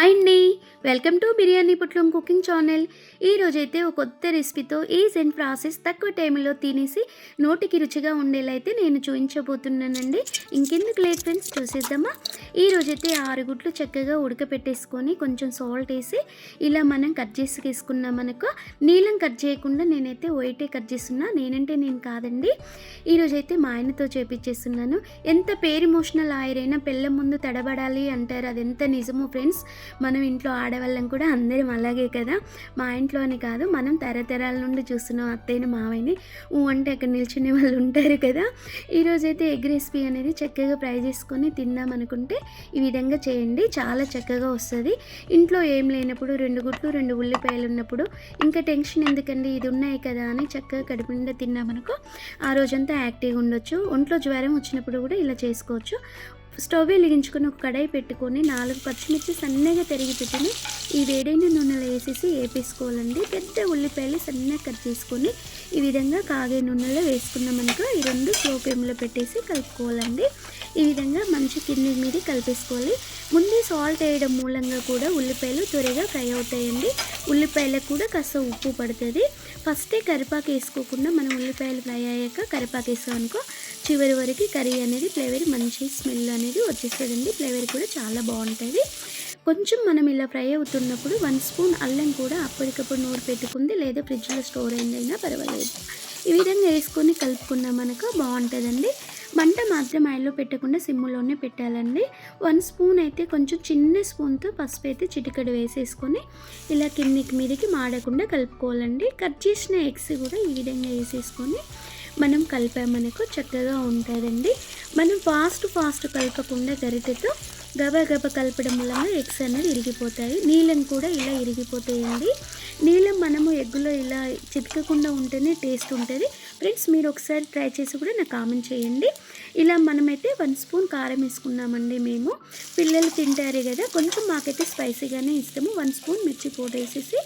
Hi అండి. Welcome to Biryani Putlam cooking channel. ఈ రోజైతే ఒక కొత్త రెసిపీతో ఈజ్ అండ్ ప్రాసెస్ తక్కువ టైంలో తినేసి నోటికి రుచిగా ఉండేలైతే నేను చూపించబోతున్నానండి. ఇంకెందుకు లేట్ ఫ్రెండ్స్ చూసేద్దామా? ఈ ఆరు గుడ్లు చక్కగా ఉడకపెట్టేసుకొని కొంచెం సాల్ట్ వేసి ఇలా మనం కట్ చేసి తీసుకున్నామనుకు నీలం కట్ చేయకుండా నేనైతే వైటే కట్ చేస్తున్నా. నేనంటే నేను కాదండి. ఈరోజైతే మా ఆయనతో చేపించేస్తున్నాను. ఎంత పేరు మోషనల్ ఆయిరైనా పెళ్ళ ముందు తడబడాలి అంటారు. అది ఎంత నిజమో ఫ్రెండ్స్? మనం ఇంట్లో ఆడవాళ్ళం కూడా అందరం అలాగే కదా? మా ఇంట్లోని కాదు మనం తరతరాల నుండి చూస్తున్నాం అత్తయ్యని మావయ్యని ఊ అంటే అక్కడ నిల్చునే వాళ్ళు ఉంటారు కదా? ఈరోజైతే ఎగ్ రెసిపీ అనేది చక్కగా ఫ్రై చేసుకొని తిందాం అనుకుంటే ఈ విధంగా చేయండి. చాలా చక్కగా వస్తుంది. ఇంట్లో ఏం లేనప్పుడు రెండు గుట్లు రెండు ఉల్లిపాయలు ఉన్నప్పుడు ఇంకా టెన్షన్ ఎందుకండి? ఇది ఉన్నాయి కదా అని చక్కగా కడుపు నిండా తిన్నామనుకో ఆ రోజంతా యాక్టివ్గా ఉండొచ్చు. ఒంట్లో జ్వరం వచ్చినప్పుడు కూడా ఇలా చేసుకోవచ్చు. స్టవ్ వెలిగించుకుని ఒక కడాయి పెట్టుకొని నాలుగు పచ్చిమిర్చి సన్నగా తరిగి పెట్టుకుని ఈ వేడైన నూనెలో వేసేసి వేపేసుకోవాలండి. పెద్ద ఉల్లిపాయలు సన్నగా కట్ చేసుకొని ఈ విధంగా కాగే నూనెలో వేసుకున్నామనుకో ఈ రెండు స్లో ఫ్లేమ్లో పెట్టేసి కలుపుకోవాలండి. ఈ విధంగా మంచి కింది మీద కలిపేసుకోవాలి. ముందే సాల్ట్ వేయడం మూలంగా కూడా ఉల్లిపాయలు త్వరగా ఫ్రై అవుతాయండి. ఉల్లిపాయలకు కూడా కాస్త ఉప్పు పడుతుంది. ఫస్టే కరిపాకు వేసుకోకుండా మనం ఉల్లిపాయలు ఫ్రై అయ్యాక కరిపాకు వేసాం అనుకో చివరి వరకు కర్రీ అనేది ఫ్లేవర్ మంచి స్మెల్ అనేది వచ్చేస్తుందండి. ఫ్లేవర్ కూడా చాలా బాగుంటుంది. కొంచెం మనం ఇలా ఫ్రై అవుతున్నప్పుడు వన్ స్పూన్ అల్లం కూడా అప్పటికప్పుడు నూరు పెట్టుకుంది లేదా ఫ్రిడ్జ్లో స్టోర్ అయిందైనా పర్వాలేదు. ఈ విధంగా వేసుకొని కలుపుకున్నాం మనకు బాగుంటుందండి. మంట మాత్రం ఆయిల్లో పెట్టకుండా సిమ్లోనే పెట్టాలండి. వన్ స్పూన్ అయితే కొంచెం చిన్న స్పూన్తో పసుపు అయితే చిటికడు వేసేసుకొని ఇలా కిందికి మీదకి మాడకుండా కలుపుకోవాలండి. కట్ చేసిన ఎగ్స్ కూడా ఈ విధంగా వేసేసుకొని మనం కలిపామనుకో చక్కగా ఉంటుందండి. మనం ఫాస్ట్ ఫాస్ట్ కలపకుండా గరిటెతో గబా గబా కలపడం వలన ఎగ్స్ అనేది ఇరిగిపోతాయి. నీళ్ళని కూడా ఇలా ఇరిగిపోతాయండి. నీళ్ళం మనము ఎగ్గులో ఇలా చితకకుండా ఉంటేనే టేస్ట్ ఉంటుంది. ఫ్రెండ్స్ మీరు ఒకసారి ట్రై చేసి కూడా నాకు కామెంట్ చేయండి. ఇలా మనమైతే వన్ స్పూన్ కారం వేసుకున్నామండి మేము. పిల్లలు తింటారు కదా కొంచెం మాకైతే స్పైసీగానే ఇస్తాము వన్ స్పూన్ మిర్చి పౌడర్ వేసేసి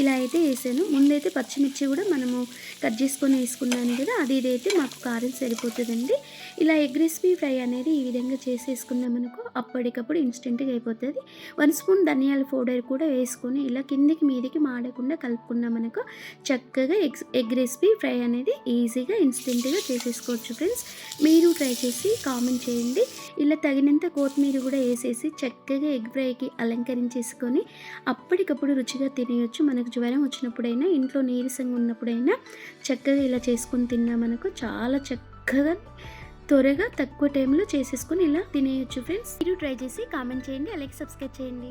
ఇలా అయితే వేసాను. ముందైతే పచ్చిమిర్చి కూడా మనము కట్ చేసుకొని వేసుకున్నాను కదా అది ఇదైతే మాకు కారం సరిపోతుందండి. ఇలా ఎగ్ రెసిపీ ఫ్రై అనేది ఈ విధంగా చేసేసుకున్నాం అనుకో అప్పటికప్పుడు ఇన్స్టెంట్గా అయిపోతుంది. వన్ స్పూన్ ధనియాల పౌడర్ కూడా వేసుకొని ఇలా కిందికి మీదికి మాడకుండా కలుపుకున్నాం అనుకో చక్కగా ఎగ్ ఎగ్ రెసిపీ ఫ్రై అనేది ఈజీగా ఇన్స్టెంట్గా చేసేసుకోవచ్చు ఫ్రెండ్స్. మీరు ట్రై చేసి కామెంట్ చేయండి. ఇలా తగినంత కొత్తిమీర కూడా వేసేసి చక్కగా ఎగ్ ఫ్రైకి అలంకరించేసుకొని అప్పటికప్పుడు రుచిగా తినేయొచ్చు. మనకు జ్వరం వచ్చినప్పుడైనా ఇంట్లో నీరసంగా ఉన్నప్పుడైనా చక్కగా ఇలా చేసుకొని తిన్నామనుకో చాలా చక్కగా త్వరగా తక్కువ టైంలో చేసేసుకొని ఇలా తినేయచ్చు ఫ్రెండ్స్. మీరు ట్రై చేసి కామెంట్ చేయండి అలాగే సబ్స్క్రైబ్ చేయండి.